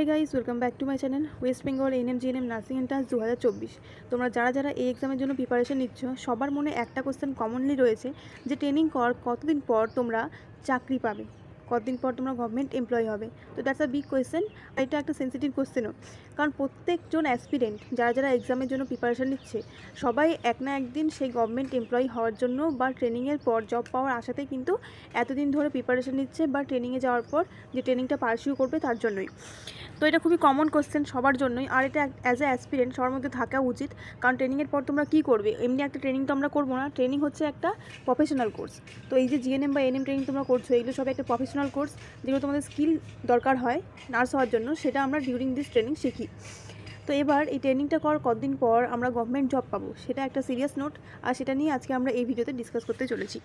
Hey guys welcome back to my channel West Bengal ANM GNM nursing and টাস দু হাজার চব্বিশ। তোমরা যারা যারা এই এক্সামের জন্য প্রিপারেশন নিচ্ছ, সবার মনে একটা কোশ্চেন কমনলি রয়েছে যে ট্রেনিং কর কতদিন পর তোমরা চাকরি পাবে। কতদিন পর তোমরা গভর্নমেন্ট এমপ্লয় হবে? তো দ্যাটস আ বিগ কোয়েশ্চেন আর এটা একটা সেন্সিটিভ কোশ্চেনও কারণ প্রত্যেকজন অ্যাসপিরেন্ট যারা যারা এক্সামের জন্য প্রিপারেশান নিচ্ছে, সবাই এক না একদিন সেই গভর্নমেন্ট এমপ্লয়ি হওয়ার জন্য বা ট্রেনিংয়ের পর জব পাওয়ার আশাতেই কিন্তু এতদিন ধরে প্রিপারেশান নিচ্ছে বা ট্রেনিংয়ে যাওয়ার পর যে ট্রেনিংটা পারসিউ করবে তার জন্যই। তো এটা খুবই কমন কোয়েশ্চেন সবার জন্যই। আর এটা অ্যাজ এ অ্যাসপিরেন্ট সবার মধ্যে থাকা উচিত। কারণ ট্রেনিংয়ের পর তোমরা কী করবে? এমনি একটা ট্রেনিং তো আমরা করব না। ট্রেনিং হচ্ছে একটা প্রফেশনাল কোর্স তো এই যে জিএনএম বা এনএম ট্রেনিং তোমরা করছ, এগুলো সব একটা প্রফেশনাল কোর্স যেগুলো তোমাদের স্কিল দরকার হয় নার্স হওয়ার জন্য, সেটা আমরা ডিউরিং দিস ট্রেনিং শিখি। তো এবার এই ট্রেনিংটা কর, কতদিন পর আমরা গভর্নমেন্ট জব পাবো, সেটা একটা সিরিয়াস নোট আর সেটা নিয়ে আজকে আমরা এই ভিডিওতে ডিসকাস করতে চলেছি।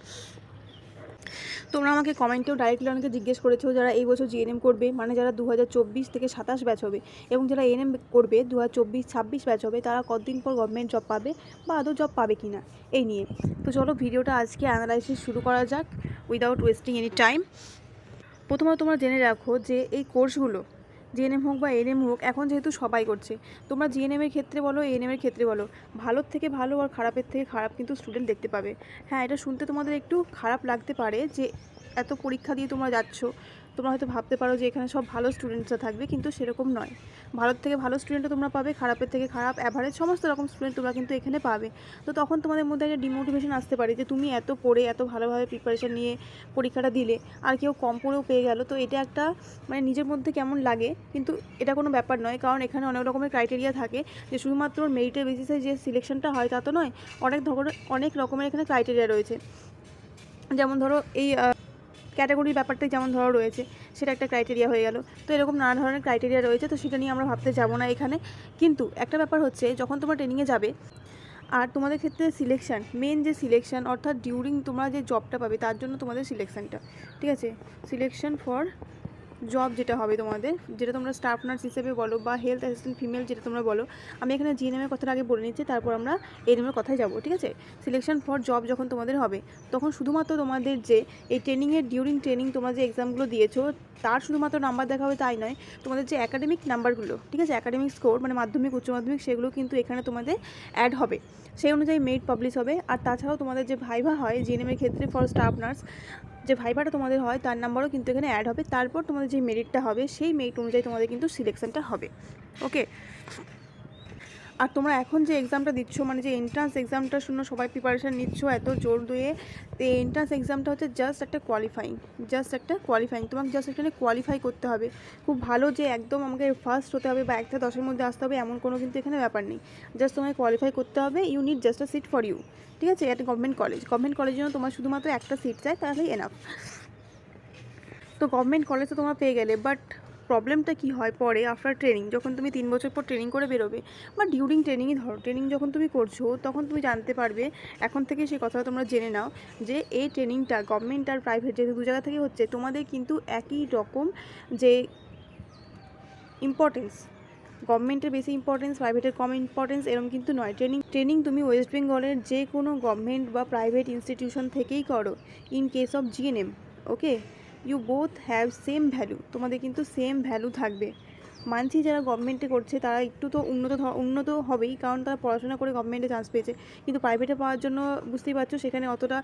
তোমরা আমাকে কমেন্টেও ডাইরেক্টলি অনেকে জিজ্ঞেস করেছ, যারা এই বছর জিএনএম করবে মানে যারা দু হাজার চব্বিশ থেকে সাতাশ ব্যাচ হবে, এবং যারা এনএম করবে দু হাজার চব্বিশ, ছাব্বিশ ব্যাচ হবে, তারা কতদিন পর গভর্নমেন্ট জব পাবে, বা আদৌ জব পাবে কি না এই নিয়ে। তো চলো ভিডিওটা আজকে অ্যানালাইসিস শুরু করা যাক উইদাউট ওয়েস্টিং এনি টাইম প্রথমত তোমরা জেনে রাখো যে এই কোর্সগুলো জিএনএম হোক বা এনএম হোক, এখন যেহেতু সবাই করছে, তোমরা জিএনএমের ক্ষেত্রে বলো এএনএমের ক্ষেত্রে বলো, ভালোর থেকে ভালো আর খারাপের থেকে খারাপ কিন্তু স্টুডেন্ট দেখতে পাবে। হ্যাঁ এটা শুনতে তোমাদের একটু খারাপ লাগতে পারে যে এত পরীক্ষা দিয়ে তোমরা যাচ্ছ তোমরা হয়তো ভাবতে পারো যে এখানে সব ভালো স্টুডেন্টসরা থাকবে, কিন্তু সেরকম নয়। ভালোর থেকে ভালো স্টুডেন্টও তোমরা পাবে, খারাপের থেকে খারাপ অ্যাভারেজ সমস্ত রকম স্টুডেন্ট তোমরা কিন্তু এখানে পাবে। তো তখন তোমাদের মধ্যে একটা ডিমোটিভেশন আসতে পারে যে তুমি এত পড়ে, এত ভালোভাবে প্রিপারেশান নিয়ে পরীক্ষাটা দিলে, আর কেউ কম পড়েও পেয়ে গেল। তো এটা একটা মানে নিজের মধ্যে কেমন লাগে, কিন্তু এটা কোনো ব্যাপার নয়, কারণ এখানে অনেক রকমের ক্রাইটেরিয়া থাকে যে শুধুমাত্র মেরিটের বেসিসে যে সিলেকশনটা হয় তা তো নয়, অনেক ধরনের, অনেক রকমের এখানে ক্রাইটেরিয়া রয়েছে। যেমন ধরো এই ক্যাটাগরির ব্যাপারটাই যেমন ধরো রয়েছে, সেটা একটা ক্রাইটেরিয়া হয়ে গেল। তো এরকম নানা ধরনের ক্রাইটেরিয়া রয়েছে, তো সেটা নিয়ে আমরা ভাবতে যাব না এখানে। কিন্তু একটা ব্যাপার হচ্ছে, যখন তোমার ট্রেনিংয়ে যাবে, আর তোমাদের ক্ষেত্রে সিলেকশান মেন যে সিলেকশান অর্থাৎ ডিউরিং তোমরা যে জবটা পাবে, তার জন্য তোমাদের সিলেকশানটা ঠিক আছে? সিলেকশান ফর জব যেটা হবে তোমাদের, যেটা তোমরা স্টাফ নার্স হিসেবে বলো বা হেলথ অ্যাসিস্ট্যান্ট ফিমেল যেটা তোমরা বলো, আমি এখানে জিএনএমের কথাটা আগে বলে নিচ্ছি, তারপর আমরা এনএমের কথায় যাব, ঠিক আছে? সিলেকশন ফর জব যখন তোমাদের হবে, তখন শুধুমাত্র তোমাদের যে এই ট্রেনিংয়ের ডিউরিং ট্রেনিং তোমরা যে এক্সামগুলো দিয়েছ, তার শুধুমাত্র নাম্বার দেখা হবে তাই নয়, তোমাদের যে একাডেমিক নাম্বারগুলো ঠিক আছে? একাডেমিক স্কোর মানে মাধ্যমিক, উচ্চ মাধ্যমিক, সেগুলো কিন্তু এখানে তোমাদের অ্যাড হবে। সেই অনুযায়ী মেরিট পাবলিশ হবে, আর তাছাড়াও তোমাদের যে ভাইভা হয় জিএনএমের ক্ষেত্রে ফর স্টাফ নার্স যে ভাইভাটা তোমাদের হয়, তার নাম্বারও কিন্তু এখানে অ্যাড হবে। তারপর তোমাদের যে মেরিটটা হবে, সেই মেরিট অনুযায়ী তোমাদের কিন্তু সিলেকশনটা হবে। ওকে আর তোমরা এখন যে এক্সামটা দিচ্ছ মানে যে এন্ট্রান্স এক্সামটার জন্য সবাই প্রিপারেশান নিচ্ছ এত জোর দিয়ে, তো এন্ট্রান্স এক্সামটা হচ্ছে জাস্ট একটা কোয়ালিফাইং জাস্ট একটা কোয়ালিফাইং তোমাকে জাস্ট এখানে কোয়ালিফাই করতে হবে। খুব ভালো যে একদম আমাকে ফার্স্ট হতে হবে বা একটা দশের মধ্যে আসতে হবে, এমন কোনো কিন্তু এখানে ব্যাপার নেই। জাস্ট তোমাকে কোয়ালিফাই করতে হবে you need just a seat for you ঠিক আছে? এটা গভর্নমেন্ট কলেজ গভর্নমেন্ট কলেজের জন্য তোমার শুধুমাত্র একটা সিট চাই তাহলেই এনাফ তো গভর্নমেন্ট কলেজ তো তোমরা পেয়ে গেলে বাট প্রবলেমটা কি হয় পরে আফটার ট্রেনিং যখন তুমি তিন বছর পর ট্রেনিং করে বেরোবে, বা ডিউরিং ট্রেনিংই ধরো ট্রেনিং যখন তুমি করছ, তখন তুমি জানতে পারবে, এখন থেকে সেই কথাটা তোমরা জেনে নাও, যে এই ট্রেনিংটা গভর্নমেন্ট আর প্রাইভেট যেহেতু দু জায়গা থেকে হচ্ছে, তোমাদের কিন্তু একই রকম যে ইম্পর্টেন্স গভর্নমেন্টের বেশি ইম্পর্টেন্স প্রাইভেটের কম ইম্পর্টেন্স এরকম কিন্তু নয়। ট্রেনিং ট্রেনিং তুমি ওয়েস্ট বেঙ্গলের যে কোনো গভর্নমেন্ট বা প্রাইভেট ইনস্টিটিউশন থেকেই করো in case of GNM okay you both have same value তোমাদের কিন্তু সেম ভ্যালু থাকবে। মানছি যারা গভর্নমেন্টে করছে, তারা একটু তো উন্নত উন্নত হবেই, কারণ তারা পড়াশোনা করে গভর্নমেন্টে চান্স পেয়েছে। কিন্তু প্রাইভেটে পাওয়ার জন্য বুঝতেই পারছ, সেখানে অতটা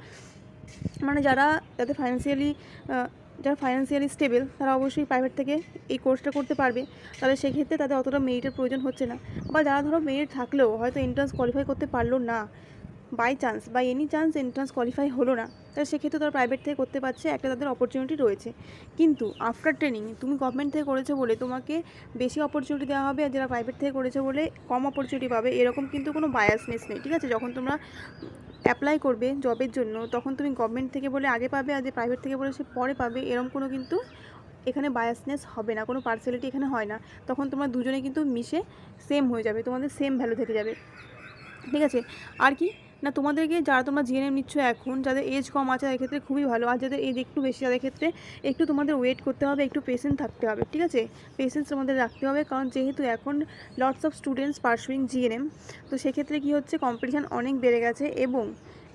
মানে যারা, যাদের ফাইন্যান্সিয়ালি যারা ফাইন্যান্সিয়ালি স্টেবল তারা অবশ্যই প্রাইভেট থেকে এই কোর্সটা করতে পারবে। তাহলে সেক্ষেত্রে তাদের অতটা মেরিটের প্রয়োজন হচ্ছে না। বা যারা ধরো মেরিট থাকলেও, হয়তো এন্ট্রান্স কোয়ালিফাই করতে পারল না বাই চান্স বা এনি চান্স এন্ট্রান্স কোয়ালিফাই হলো না। তাহলে সেক্ষেত্রে তারা প্রাইভেট থেকে করতে পারছে, একটা তাদের অপরচুনিটি রয়েছে। কিন্তু আফটার ট্রেনিং তুমি গভর্নমেন্ট থেকে করেছ বলে তোমাকে বেশি অপরচুনিটি দেওয়া হবে আর যারা প্রাইভেট থেকে করেছ বলে কম অপরচুনিটি পাবে, এরকম কিন্তু কোনো বায়াসনেস নেই, ঠিক আছে? যখন তোমরা অ্যাপ্লাই করবে জবের জন্য, তখন তুমি গভর্নমেন্ট থেকে বলে আগে পাবে আর যে প্রাইভেট থেকে বলে সে পরে পাবে এরকম কোনো কিন্তু এখানে বায়াসনেস হবে না, কোনো পার্সিয়ালিটি এখানে হয় না। তখন তোমরা দুজনে কিন্তু মিশে সেম হয়ে যাবে, তোমাদের সেম ভ্যালু থেকে যাবে। ঠিক আছে? আর কি? না, তোমাদেরকে যারা তোমরা জিএনএম নিচ্ছ এখন, যাদের এজ কম আছে, তাদের ক্ষেত্রে খুবই ভালো। আর যাদের এজ একটু বেশি, তাদের ক্ষেত্রে একটু তোমাদের ওয়েট করতে হবে, একটু পেশেন্ট থাকতে হবে, ঠিক আছে? পেশেন্স তোমাদের রাখতে হবে, কারণ যেহেতু এখন lots of students pursuing GNM তো সেক্ষেত্রে কী হচ্ছে কম্পিটিশান অনেক বেড়ে গেছে এবং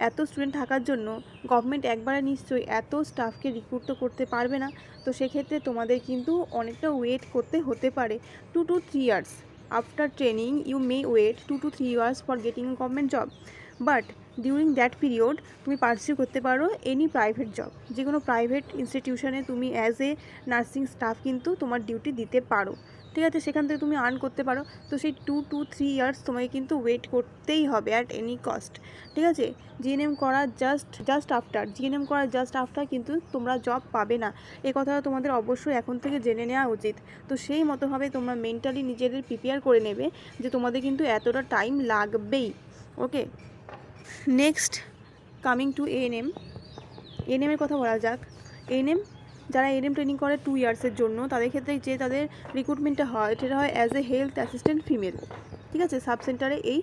এত স্টুডেন্ট থাকার জন্য গভর্নমেন্ট একবারে নিশ্চয়ই এত স্টাফকে রিক্রুট তো করতে পারবে না। তো সেক্ষেত্রে তোমাদের কিন্তু অনেকটা ওয়েট করতে হতে পারে। Two to three years after training you may wait two to three years for getting government job but during that period তুমি পার্সিউ করতে পারো এনি প্রাইভেট জব যে কোনো প্রাইভেট ইনস্টিটিউশনে তুমি অ্যাজ এ নার্সিং স্টাফ কিন্তু তোমার ডিউটি দিতে পারো। ঠিক আছে? সেখান থেকে তুমি আর্ন করতে পারো। তো সেই টু টু থ্রি ইয়ার্স তোমাকে কিন্তু ওয়েট করতেই হবে অ্যাট এনি কস্ট ঠিক আছে? জিএনএম করা জাস্ট জাস্ট আফটার জিএনএম করা জাস্ট আফটার কিন্তু তোমরা জব পাবে না। এ কথাটা তোমাদের অবশ্যই এখন থেকে জেনে নেওয়া উচিত। তো সেই মতোভাবে তোমরা মেন্টালি নিজেদের প্রিপেয়ার করে নেবে যে তোমাদের কিন্তু এতটা টাইম লাগবেই। Okay next coming to ANM এএনএমের কথা বলা যাক। এএনএম যারা এএনএম ট্রেনিং করে টু ইয়ার্সের জন্য, তাদের ক্ষেত্রে যে তাদের রিক্রুটমেন্টটা হয়, সেটা হয় as a health assistant female ঠিক আছে? সাব সেন্টারে এই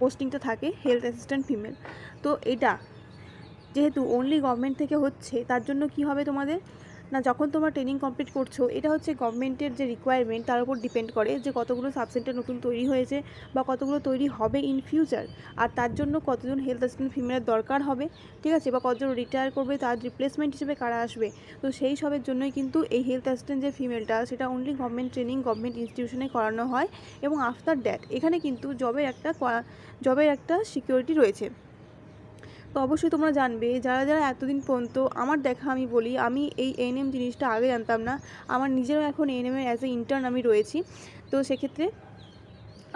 পোস্টিংটা থাকে হেলথ অ্যাসিস্ট্যান্ট ফিমেল তো এটা, যেহেতু অনলি গভর্নমেন্ট থেকে হচ্ছে, তার জন্য কি হবে তোমাদের? না যখন তোমরা ট্রেনিং কমপ্লিট করছ, এটা হচ্ছে গভর্নমেন্টের যে রিকোয়ারমেন্ট তার উপর ডিপেন্ড করে যে কতগুলো সাবসেন্টার নতুন তৈরি হয়েছে বা কতগুলো তৈরি হবে ইন ফিউচার আর তার জন্য কতজন হেলথ অ্যাসিস্ট্যান্ট ফিমেলের দরকার হবে, ঠিক আছে? বা কতজন রিটায়ার করবে, তার রিপ্লেসমেন্ট হিসেবে কারা আসবে? তো সেই সবের জন্যই কিন্তু এই হেলথ অ্যাসিস্ট্যান্ট যে ফিমেলটা সেটা অনলি গভর্নমেন্ট ট্রেনিং গভর্নমেন্ট ইনস্টিটিউশনে করানো হয়। এবং আফটার দ্যাট এখানে কিন্তু জবের একটা জবের একটা সিকিউরিটি রয়েছে। তো অবশ্যই তোমরা জানবে, যারা যারা এতদিন পর্যন্ত আমার দেখা আমি বলি, আমি এই এএনএম জিনিসটা আগে জানতাম না, আমার নিজেরও এখন এএনএমের অ্যাজ এ ইন্টার্ন আমি রয়েছি। তো সেক্ষেত্রে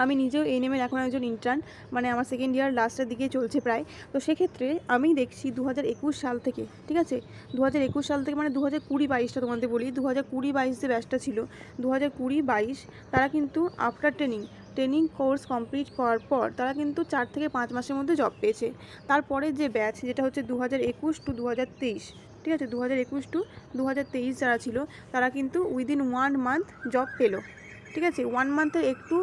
আমি নিজেও এএনএমের এখন একজন ইন্টার্ন মানে আমার সেকেন্ড ইয়ার লাস্টের দিকে চলছে প্রায়। তো সেক্ষেত্রে আমি দেখছি দু হাজার একুশ সাল থেকে, ঠিক আছে? দু হাজার একুশ সাল থেকে মানে দু হাজার কুড়ি বাইশটা তোমাদের বলি দু হাজার কুড়ি বাইশ যে ব্যাচটা ছিল দু হাজার কুড়ি বাইশ, তারা কিন্তু after training training course complete করার পর তারা কিন্তু চার থেকে পাঁচ মাসের মধ্যে জব পেয়েছে। তারপরে যে ব্যাচ যেটা হচ্ছে দু হাজার একুশ টু দু হাজার তেইশ, ঠিক আছে? দু হাজার একুশ টু দু হাজার তেইশ যারা ছিল, তারা কিন্তু উইদিন ওয়ান মান্থ জব পেল। ঠিক আছে? ওয়ান মান্থের একটু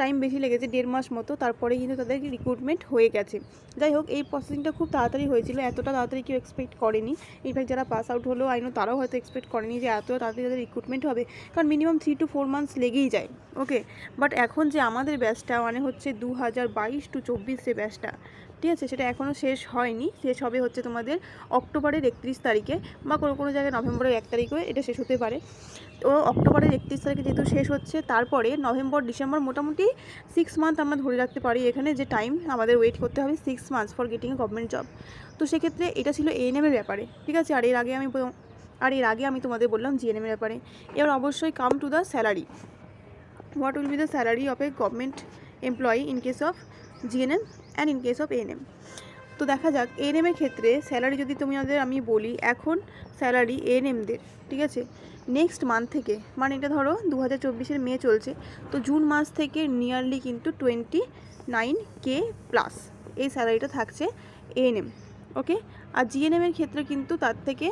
টাইম বেশি লেগেছে, দেড় মাস মতো, তারপরে কিন্তু তাদের রিক্রুটমেন্ট হয়ে গেছে। যাই হোক, এই প্রসেসিংটা খুব তাড়াতাড়ি হয়েছিল, এতটা তাড়াতাড়ি কেউ এক্সপেক্ট করেনি। ইনফ্যাক্ট যারা পাস আউট হলো আইনো তারাও হয়তো এক্সপেক্ট করেনি যে এত তাড়াতাড়ি তাদের রিক্রুটমেন্ট হবে, কারণ minimum three to four months লেগেই যায় ওকে বাট এখন যে আমাদের ব্যাচটা মানে হচ্ছে দু হাজার বাইশ টু চব্বিশ যে ব্যাচটা ঠিক আছে? সেটা এখনও শেষ হয়নি। শেষ হবে হচ্ছে তোমাদের অক্টোবরের একত্রিশ তারিখে বা কোনো কোনো জায়গায় নভেম্বরের এক তারিখে এটা শেষ হতে পারে। তো অক্টোবরের একত্রিশ তারিখে যেহেতু শেষ হচ্ছে, তারপরে নভেম্বর, ডিসেম্বর মোটামুটি সিক্স মান্থ আমরা ধরে রাখতে পারি এখানে যে টাইম আমাদের ওয়েট করতে হবে six months for getting a government job তো সেক্ষেত্রে এটা ছিল এএনএমের ব্যাপারে, ঠিক আছে? আর এর আগে আমি আর এর আগে আমি তোমাদের বললাম জিএনএমের ব্যাপারে। এবার অবশ্যই come to the salary what will be the salary of a government employee in case of GNM and in case of ANM তো দেখা যাক এএনএমের ক্ষেত্রে স্যালারি যদি তুমি আমাদের, আমি বলি, এখন স্যালারি এএনএমদের ঠিক আছে? নেক্সট মান্থ থেকে মানে এটা ধরো দু হাজার চব্বিশের মে চলছে, তো জুন মাস থেকে নিয়ারলি কিন্তু টোয়েন্টি নাইন কে প্লাস এই স্যালারিটা থাকছে এএনএম ওকে আর জিএনএমের ক্ষেত্রে কিন্তু তার থেকে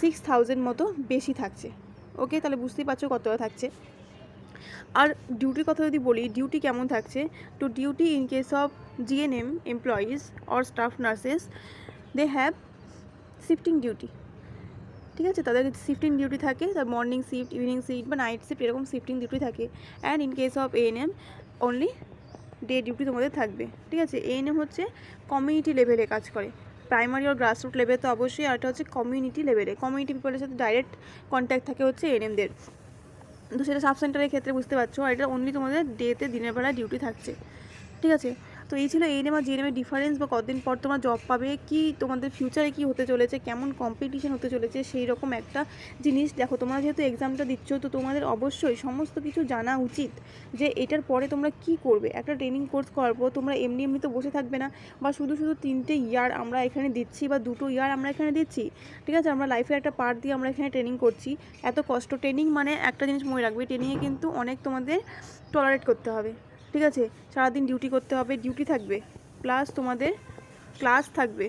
সিক্স থাউজেন্ড মতো বেশি থাকছে ওকে তাহলে বুঝতেই পারছ কতটা থাকছে। আর ডিউটির কথা যদি বলি ডিউটি কেমন থাকছে? তো duty in case of GNM employees or staff nurses they have shifting duty ঠিক আছে? তাদের শিফটিং ডিউটি থাকে, তার মর্নিং শিফট ইভিনিং শিফট বা নাইট শিফট এরকম শিফটিং ডিউটি থাকে। And in case of ANM only day duty তোমাদের থাকবে। ঠিক আছে? এএনএম হচ্ছে কমিউনিটি লেভেলে কাজ করে। প্রাইমারি আর গ্রাসরুট লেভেলে তো অবশ্যই, আর এটা হচ্ছে কমিউনিটি লেভেলে কমিউনিটি পিপলের সাথে ডাইরেক্ট কন্ট্যাক্ট থাকে হচ্ছে এএনএমদের তো সেটা সাব সেন্টারের ক্ষেত্রে বুঝতে পারছ। আর এটা অনলি তোমাদের ডেতে দিনের বেলায় ডিউটি থাকছে। ঠিক আছে? তো এই ছিল, এই এএনএম আর জিএনএমের ডিফারেন্স বা কতদিন পর তোমরা জব পাবে, কি তোমাদের ফিউচারে কি হতে চলেছে, কেমন কম্পিটিশন হতে চলেছে, সেই রকম একটা জিনিস। দেখো, তোমরা যেহেতু এক্সামটা দিচ্ছ, তো তোমাদের অবশ্যই সমস্ত কিছু জানা উচিত যে এটার পরে তোমরা কি করবে। একটা ট্রেনিং কোর্স করার পর তোমরা এমনি এমনি তো বসে থাকবে না, বা শুধু শুধু তিনটে ইয়ার আমরা এখানে দিচ্ছি বা দুটো ইয়ার আমরা এখানে দিচ্ছি, ঠিক আছে? আমরা লাইফের একটা পার্ট দিয়ে আমরা এখানে ট্রেনিং করছি। এত কষ্ট ট্রেনিং মানে একটা জিনিস মনে রাখবে ট্রেনিংয়ে কিন্তু অনেক তোমাদের টলারেট করতে হবে। ঠিক আছে? সারাদিন ডিউটি করতে হবে ডিউটি থাকবে। প্লাস তোমাদের ক্লাস থাকবে।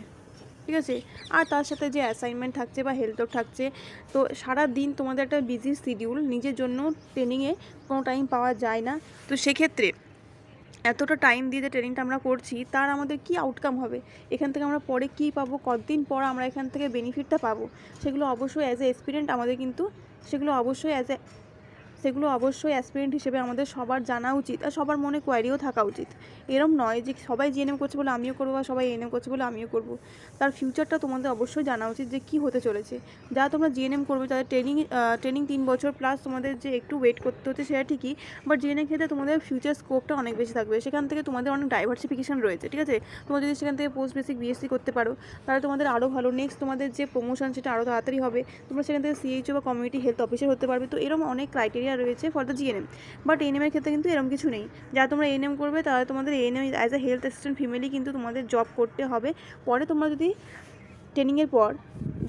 ঠিক আছে? আর তার সাথে যে অ্যাসাইনমেন্ট থাকছে বা হেলথ থাকছে, তো সারা দিন তোমাদের একটা বিজি শিডিউল নিজের জন্য ট্রেনিংয়ে কোনো টাইম পাওয়া যায় না। তো সেক্ষেত্রে এতটা টাইম দিয়ে যে ট্রেনিংটা আমরা করছি, তার আমাদের কি আউটকাম হবে? এখান থেকে আমরা পরে কী পাবো? কতদিন পর আমরা এখান থেকে বেনিফিটটা পাবো? সেগুলো অবশ্যই অ্যাজ এ এক্সপিরিয়েন্ট আমাদের কিন্তু, সেগুলো অবশ্যই অ্যাজ এ সেগুলো অবশ্যই অ্যাসপিরেন্ট হিসেবে আমাদের সবার জানা উচিত আর সবার মনে কোয়ারিও থাকা উচিত। এরম নয় যে সবাই জিএনএম করছে বলে আমিও করব বা সবাই এনএম করছে বলে আমিও করব। তার ফিউচারটা তোমাদের অবশ্যই জানা উচিত যে কী হতে চলেছে। যা তোমরা জিএনএম করবে তাদের ট্রেনিং ট্রেনিং তিন বছর প্লাস তোমাদের যে একটু ওয়েট করতে হচ্ছে সেটা ঠিকই বাট জিএনএম ক্ষেত্রে তোমাদের ফিউচার স্কোপটা অনেক বেশি থাকবে। সেখান থেকে তোমাদের অনেক ডাইভার্সিফিকেশন রয়েছে, ঠিক আছে? তোমরা যদি সেখান থেকে পোস্ট বেসিক বিএসসি করতে পারো, তাহলে তোমাদের আরও ভালো। নেক্সট তোমাদের যে প্রমোশন সেটা আরও তাড়াতাড়ি হবে। তোমরা সেখান থেকে সিএইচও বা কমিউনিটি হেলথ অফিসার হতে পারবে। তো এরকম অনেক ক্রাইটেরিয়া রয়েছে ফর দ্য জিএনএম বাট এনএমের ক্ষেত্রে কিন্তু এরকম কিছু নেই। যা তোমরা এনএম করবে, তাহলে তোমাদের ANM as a health assistant female কিন্তু তোমাদের জব করতে হবে। পরে তোমরা যদি ট্রেনিংয়ের পর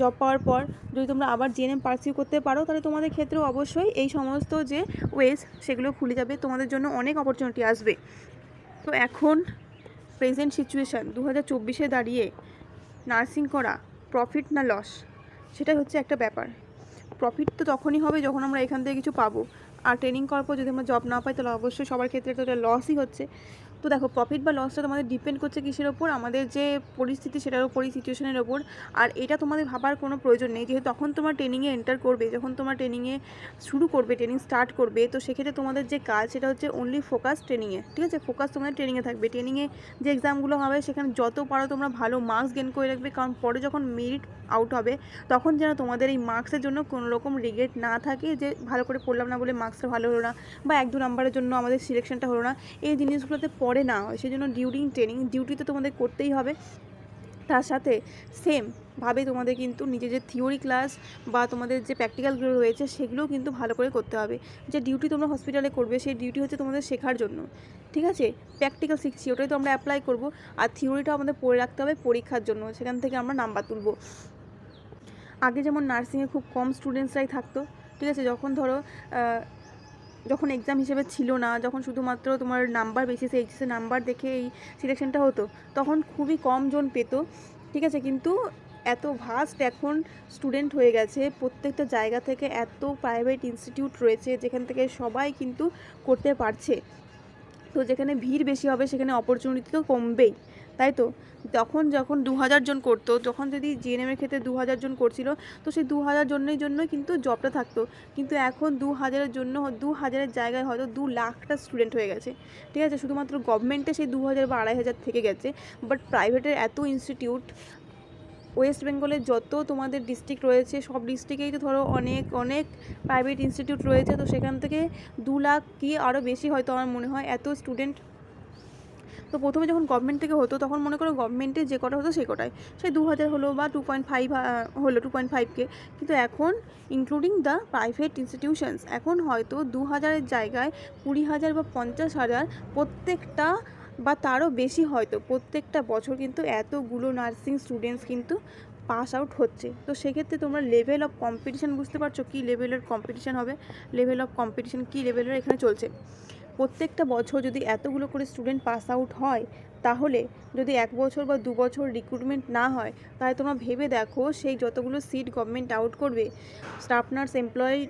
জব পাওয়ার পর যদি তোমরা আবার জিএনএম পার্সিউ করতে পারো, তাহলে তোমাদের ক্ষেত্রেও অবশ্যই এই সমস্ত যে ওয়েজ সেগুলো খুলে যাবে। তোমাদের জন্য অনেক অপরচুনিটি আসবে। তো এখন প্রেজেন্ট সিচুয়েশান দু হাজার দাঁড়িয়ে নার্সিং করা প্রফিট না লস সেটাই হচ্ছে একটা ব্যাপার। প্রফিট তো তখনই হবে যখন আমরা এখান থেকে কিছু পাবো। আর ট্রেনিং করার পর যদি আমরা জব না পাই, তাহলে অবশ্যই সবার ক্ষেত্রে তো এটা লসই হচ্ছে। তো দেখো প্রফিট বা লসটা তোমাদের ডিপেন্ড করছে কিসের ওপর? আমাদের যে পরিস্থিতি সেটার ওপরই সিচুয়েশনের ওপর। আর এটা তোমাদের ভাবার কোনো প্রয়োজন নেই। যেহেতু তখন তোমার ট্রেনিংয়ে এন্টার করবে, যখন তোমার ট্রেনিংয়ে শুরু করবে ট্রেনিং স্টার্ট করবে, তো সেক্ষেত্রে তোমাদের যে কাজ, সেটা হচ্ছে অনলি ফোকাস ট্রেনিংয়ে ঠিক আছে? ফোকাস তোমাদের ট্রেনিংয়ে থাকবে। ট্রেনিংয়ে যে এক্সামগুলো হবে, সেখানে যত পারো তোমরা ভালো মার্কস গেন করে রাখবে। কারণ পরে যখন মেরিট আউট হবে, তখন যেন তোমাদের এই মার্কসের জন্য কোনো রকম রিগ্রেট না থাকে যে, ভালো করে পড়লাম না বলে মার্কসটা ভালো হলো না বা, এক দু নাম্বারের জন্য আমাদের সিলেকশনটা হলো না। এই জিনিসগুলোতে পরে না হয় সেই জন্য ডিউরিং ট্রেনিং ডিউটি তো তোমাদের করতেই হবে। তার সাথে সেম ভাবে তোমাদের কিন্তু নিজের যে থিওরি ক্লাস বা তোমাদের যে প্র্যাকটিক্যালগুলো রয়েছে, সেগুলোও কিন্তু ভালো করে করতে হবে। যে ডিউটি তোমরা হসপিটালে করবে, সেই ডিউটি হচ্ছে তোমাদের শেখার জন্য। ঠিক আছে? প্র্যাকটিক্যাল শিখছি, ওটাই তো আমরা অ্যাপ্লাই করব। আর থিওরিটা আমাদের পড়ে রাখতে হবে পরীক্ষার জন্য, সেখান থেকে আমরা নাম্বার তুলব। আগে যেমন নার্সিংয়ে খুব কম স্টুডেন্টসরাই থাকতো, ঠিক আছে? যখন ধরো যখন এক্সাম হিসেবে ছিল না, যখন শুধুমাত্র তোমার নাম্বার বেসিসে এইচএসের নাম্বার দেখে এই সিলেকশনটা হতো, তখন খুবই কম জন পেতো, ঠিক আছে? কিন্তু এত ভাস্ট এখন স্টুডেন্ট হয়ে গেছে, প্রত্যেকটা জায়গা থেকে এত প্রাইভেট ইনস্টিটিউট রয়েছে, যেখান থেকে সবাই কিন্তু করতে পারছে। তো যেখানে ভিড় বেশি হবে, সেখানে অপরচুনিটি তো কমবেই। তাই তো? তখন যখন দু হাজার জন করতো যখন যদি জিএনএমের ক্ষেত্রে দু হাজার জন করছিল, তো সেই দু হাজার জনের জন্য কিন্তু জবটা থাকতো। কিন্তু এখন দু হাজারের জন্য দু হাজারের জায়গায় হয়তো দু লাখটা স্টুডেন্ট হয়ে গেছে। ঠিক আছে? শুধুমাত্র গভর্নমেন্টে সেই দু হাজার বা আড়াই হাজার থেকে গেছে। বাট প্রাইভেটের এত ইনস্টিটিউট ওয়েস্ট বেঙ্গলের যত তোমাদের ডিস্ট্রিক্ট রয়েছে, সব ডিস্ট্রিক্টেই তো ধরো অনেক অনেক প্রাইভেট ইনস্টিটিউট রয়েছে। তো সেখান থেকে দু লাখ কি আরও বেশি হয়তো আমার মনে হয়, এত স্টুডেন্ট তো প্রথমে যখন গভর্নমেন্ট থেকে হতো, তখন মনে করো গভর্নমেন্টে যে কটা হতো সেই কটাই। সেই দু হাজার হলো বা টু পয়েন্ট ফাইভ হলো টু পয়েন্ট ফাইভকে কিন্তু এখন ইনক্লুডিং দ্য প্রাইভেট ইনস্টিটিউশনস এখন হয়তো দু হাজারের জায়গায় কুড়ি হাজার বা পঞ্চাশ হাজার প্রত্যেকটা বা তারও বেশি হয়তো, প্রত্যেকটা বছর কিন্তু এতগুলো নার্সিং স্টুডেন্টস কিন্তু পাস আউট হচ্ছে। তো সেক্ষেত্রে তোমরা লেভেল অফ কম্পিটিশান বুঝতে পারছ কী লেভেলের কম্পিটিশান হবে লেভেল অফ কম্পিটিশান কী লেভেলের এখানে চলছে। প্রত্যেকটা বছর যদি এতগুলো করে স্টুডেন্ট পাস আউট হয়, তাহলে যদি এক বছর বা দু বছর রিক্রুটমেন্ট না হয়, তাহলে তোমরা ভেবে দেখো সেই যতগুলো সিট গভর্নমেন্ট আউট করবে স্টাফ নার্স এমপ্লয়ি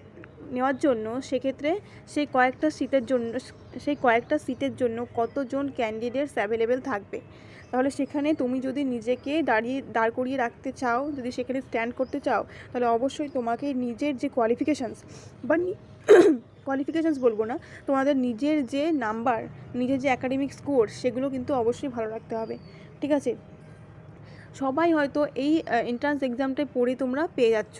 নেওয়ার জন্য, সেক্ষেত্রে সেই কয়েকটা সিটের জন্য, সেই কয়েকটা সিটের জন্য কতজন ক্যান্ডিডেটস অ্যাভেলেবেল থাকবে? তাহলে সেখানে তুমি যদি নিজেকে দাঁড়িয়ে, দাঁড় করিয়ে রাখতে চাও, যদি সেখানে স্ট্যান্ড করতে চাও, তাহলে অবশ্যই তোমাকে নিজের যে কোয়ালিফিকেশানস বা কোয়ালিফিকেশানস বলব না, তোমাদের নিজের যে নাম্বার নিজের যে একাডেমিক স্কোর সেগুলো কিন্তু অবশ্যই ভালো রাখতে হবে, ঠিক আছে? সবাই হয়তো এই এন্ট্রান্স এক্সামটায় পড়ে তোমরা পেয়ে যাচ্ছ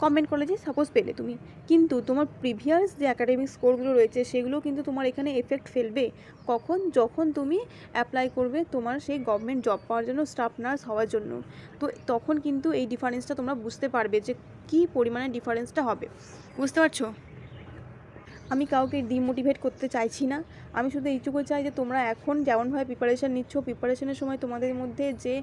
গভর্নমেন্ট কলেজে সাপোজ পেলে তুমি, কিন্তু তোমার প্রিভিয়াস যে একাডেমিক স্কোরগুলো রয়েছে, সেগুলো কিন্তু তোমার এখানে এফেক্ট ফেলবে, কখন? যখন তুমি অ্যাপ্লাই করবে তোমার সেই গভর্নমেন্ট জব পাওয়ার জন্য স্টাফ নার্স হওয়ার জন্য, তো তখন কিন্তু এই ডিফারেন্সটা তোমরা বুঝতে পারবে যে কী পরিমাণে ডিফারেন্সটা হবে, বুঝতে পারছ? আমি কাউকে ডিমোটিভেট করতে চাইছি না। আমি শুধু এইটুকু চাই যে তোমরা এখন যেমনভাবে প্রিপারেশান নিচ্ছ প্রিপারেশনের সময় তোমাদের মধ্যে যে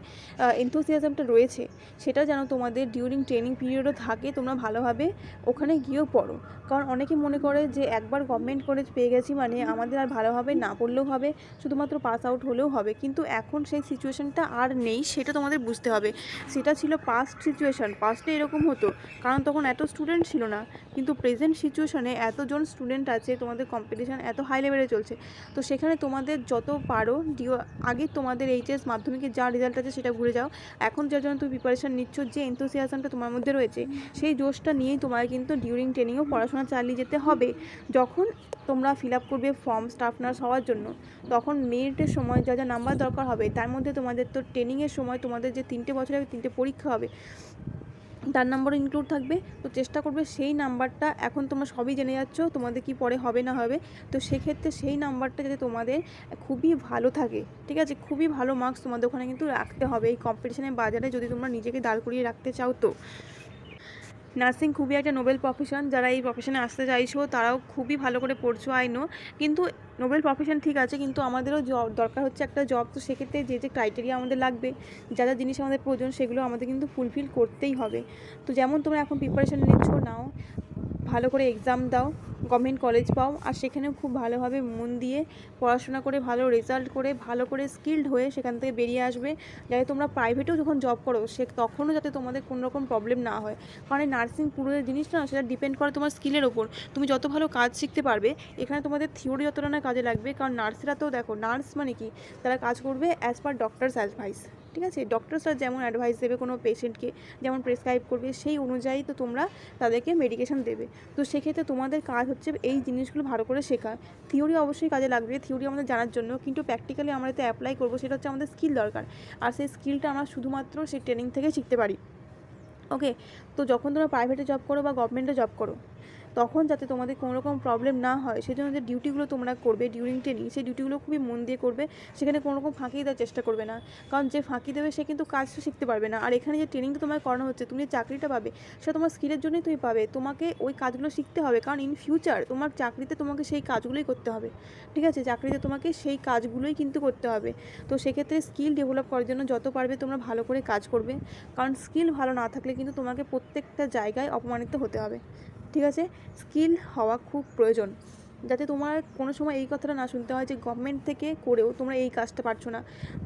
এনথোসিয়াজমটা রয়েছে, সেটা যেন তোমাদের ডিউরিং ট্রেনিং পিরিয়ডও থাকে, তোমরা ভালোভাবে ওখানে গিয়েও পড়ো। কারণ অনেকে মনে করে যে একবার গভর্নমেন্ট কলেজ পেয়ে গেছি মানে আমাদের আর ভালোভাবে না পড়লেও হবে, শুধুমাত্র পাস আউট হলেও হবে। কিন্তু এখন সেই সিচুয়েশানটা আর নেই, সেটা তোমাদের বুঝতে হবে। সেটা ছিল পাস্ট সিচুয়েশান পাস্টে এরকম হতো। কারণ তখন এত স্টুডেন্ট ছিল না। কিন্তু প্রেজেন্ট সিচুয়েশানে এতজন স্টুডেন্ট স্টুডেন্ট আছে, তোমাদের কম্পিটিশান এত হাই লেভেলে চলছে, তো সেখানে তোমাদের যত পারো ডিও আগে তোমাদের এইচএস মাধ্যমিকের যা রেজাল্ট আছে সেটা ভুলে যাও। এখন যার জন্য তুমি প্রিপারেশান নিচ্ছ, যে এনথুসিয়াজমটা তোমার মধ্যে রয়েছে, সেই জোশটা নিয়েই তোমার কিন্তু ডিউরিং ট্রেনিংও পড়াশোনা চালিয়ে যেতে হবে। যখন তোমরা ফিল আপ করবে ফর্ম স্টাফ নার্স হওয়ার জন্য, তখন মেরিটের সময় যা যা নাম্বার দরকার হবে, তার মধ্যে তোমাদের তো ট্রেনিংয়ের সময় তোমাদের যে তিনটে বছরের তিনটে পরীক্ষা হবে তার নাম্বার ইনক্লুড থাকবে। তো চেষ্টা করবে সেই নাম্বারটা এখন তোমরা সবই জেনে যাচ্ছ তোমাদের কি পরে হবে না হবে। তো সেক্ষেত্রে সেই নাম্বারটা যাতে তোমাদের খুবই ভালো থাকে, ঠিক আছে? খুবই ভালো মার্কস তোমাদের ওখানে কিন্তু রাখতে হবে। এই কম্পিটিশনের বাজারে যদি তোমরা নিজেকে দাঁড় করিয়ে রাখতে চাও তো। নার্সিং খুবই একটা নোবেল প্রফেশন যারা এই প্রফেশনে আসতে চাইছো, তারাও খুবই ভালো করে পড়ছো আই নো কিন্তু নোবেল প্রফেশন ঠিক আছে, কিন্তু আমাদেরও জব দরকার হচ্ছে একটা জব তো সেক্ষেত্রে যে যে ক্রাইটেরিয়া আমাদের লাগবে, যা যা জিনিস আমাদের প্রয়োজন, সেগুলো আমাদের কিন্তু ফুলফিল করতেই হবে। তো যেমন তোমরা এখন প্রিপারেশন নিচ্ছ, নাও, ভালো করে এক্সাম দাও গভর্নমেন্ট কলেজ পাও, আর সেখানেও খুব ভালোভাবে মন দিয়ে পড়াশোনা করে, ভালো রেজাল্ট করে, ভালো করে স্কিল্ড হয়ে সেখান থেকে বেরিয়ে আসবে। যাতে তোমরা প্রাইভেটেও যখন জব করো, সে তখনও যাতে তোমাদের কোনো রকম প্রবলেম না হয়। কারণ এই নার্সিং পুরো জিনিস না, সেটা ডিপেন্ড করে তোমার স্কিলের ওপর। তুমি যত ভালো কাজ শিখতে পারবে, এখানে তোমাদের থিওরি যতটা না কাজে লাগবে। কারণ নার্সরা তো দেখো, নার্স মানে কি? তারা কাজ করবে অ্যাজ পার ডক্টরস অ্যাডভাইস ঠিক আছে? ডক্টরসরা যেমন অ্যাডভাইস দেবে কোনো পেশেন্টকে যেমন প্রেসক্রাইব করবে, সেই অনুযায়ী তো তোমরা তাদেরকে মেডিকেশন দেবে। তো সেক্ষেত্রে তোমাদের কাজ হচ্ছে এই জিনিসগুলো ভালো করে শেখা। থিওরি অবশ্যই কাজে লাগবে থিওরি আমাদের জানার জন্য। কিন্তু প্র্যাকটিক্যালি আমরা তো অ্যাপ্লাই করব সেটা হচ্ছে আমাদের স্কিল দরকার। আর সেই স্কিলটা আমরা শুধুমাত্র সেই ট্রেনিং থেকে শিখতে পারি। ওকে তো যখন তোমরা প্রাইভেটে জব করো বা গভর্নমেন্টে জব করো তখন যাতে তোমাদের কোনো রকম প্রবলেম না হয়, সেজন্য যে ডিউটিগুলো তোমরা করবে ডিউরিং ট্রেনিং সেই ডিউটিগুলো খুবই মন দিয়ে করবে, সেখানে কোনো রকম ফাঁকি দেওয়ার চেষ্টা করবে না। কারণ যে ফাঁকি দেবে, সে কিন্তু কাজটা শিখতে পারবে না। আর এখানে যে ট্রেনিংটা তোমার করানো হচ্ছে, তুমি যে চাকরিটা পাবে, সেটা তোমার স্কিলের জন্যই তুমি পাবে। তোমাকে ওই কাজগুলো শিখতে হবে। কারণ ইন ফিউচার তোমার চাকরিতে তোমাকে সেই কাজগুলোই করতে হবে। ঠিক আছে? চাকরিতে তোমাকে সেই কাজগুলোই কিন্তু করতে হবে। তো সেক্ষেত্রে স্কিল ডেভেলপ করার জন্য যত পারবে তোমরা ভালো করে কাজ করবে। কারণ স্কিল ভালো না থাকলে কিন্তু তোমাকে প্রত্যেকটা জায়গায় অপমানিত হতে হবে। ঠিক আছে? স্কিল হওয়া খুব প্রয়োজন। যাতে তোমার কোনো সময় এই কথাটা না শুনতে হয় যে গভর্নমেন্ট থেকে করেও তোমরা এই কাজটা পারছ না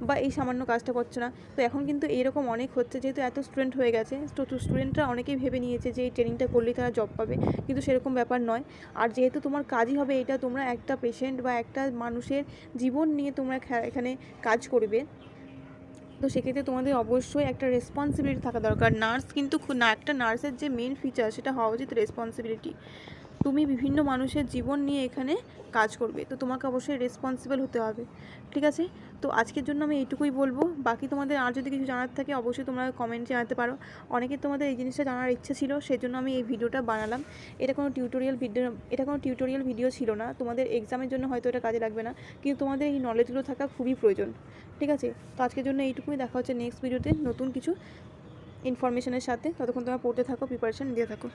বা এই সামান্য কাজটা করছ না। তো এখন কিন্তু এরকম অনেক হচ্ছে, যেহেতু এত স্টুডেন্ট হয়ে গেছে, তো স্টুডেন্টরা অনেকেই ভেবে নিয়েছে যে, এই ট্রেনিংটা করলেই তারা জব পাবে। কিন্তু সেরকম ব্যাপার নয়। আর যেহেতু তোমার কাজই হবে এটা, তোমরা একটা পেশেন্ট বা একটা মানুষের জীবন নিয়ে তোমরা এখানে কাজ করবে। তো সেক্ষেত্রে তোমাদের অবশ্যই একটা রেসপন্সিবিলিটি থাকা দরকার। নার্স কিন্তু না, একটা নার্সের যে মেন ফিচার সেটা হওয়া উচিত রেসপন্সিবিলিটি তুমি বিভিন্ন মানুষের জীবন নিয়ে এখানে কাজ করবে, তো তোমাকে অবশ্যই রেসপন্সিবল হতে হবে। ঠিক আছে? তো আজকের জন্য আমি এইটুকুই বলব। বাকি তোমাদের আর যদি কিছু জানার থাকে, অবশ্যই তোমরা কমেন্ট জানাতে পারো। অনেকের তোমাদের এই জিনিসটা জানার ইচ্ছা ছিল, সেজন্য আমি এই ভিডিওটা বানালাম। এটা কোনো টিউটোরিয়াল ভিডিও এটা কোনো টিউটোরিয়াল ভিডিও ছিল না। তোমাদের এক্সামের জন্য হয়তো এটা কাজে লাগবে না। কিন্তু তোমাদের এই নলেজগুলো থাকা খুবই প্রয়োজন। ঠিক আছে? তো আজকের জন্য এইটুকুই। দেখা হচ্ছে নেক্সট ভিডিওতে নতুন কিছু ইনফরমেশনের সাথে। ততক্ষণ তোমরা পড়তে থাকো প্রিপারেশন দিয়ে থাকো।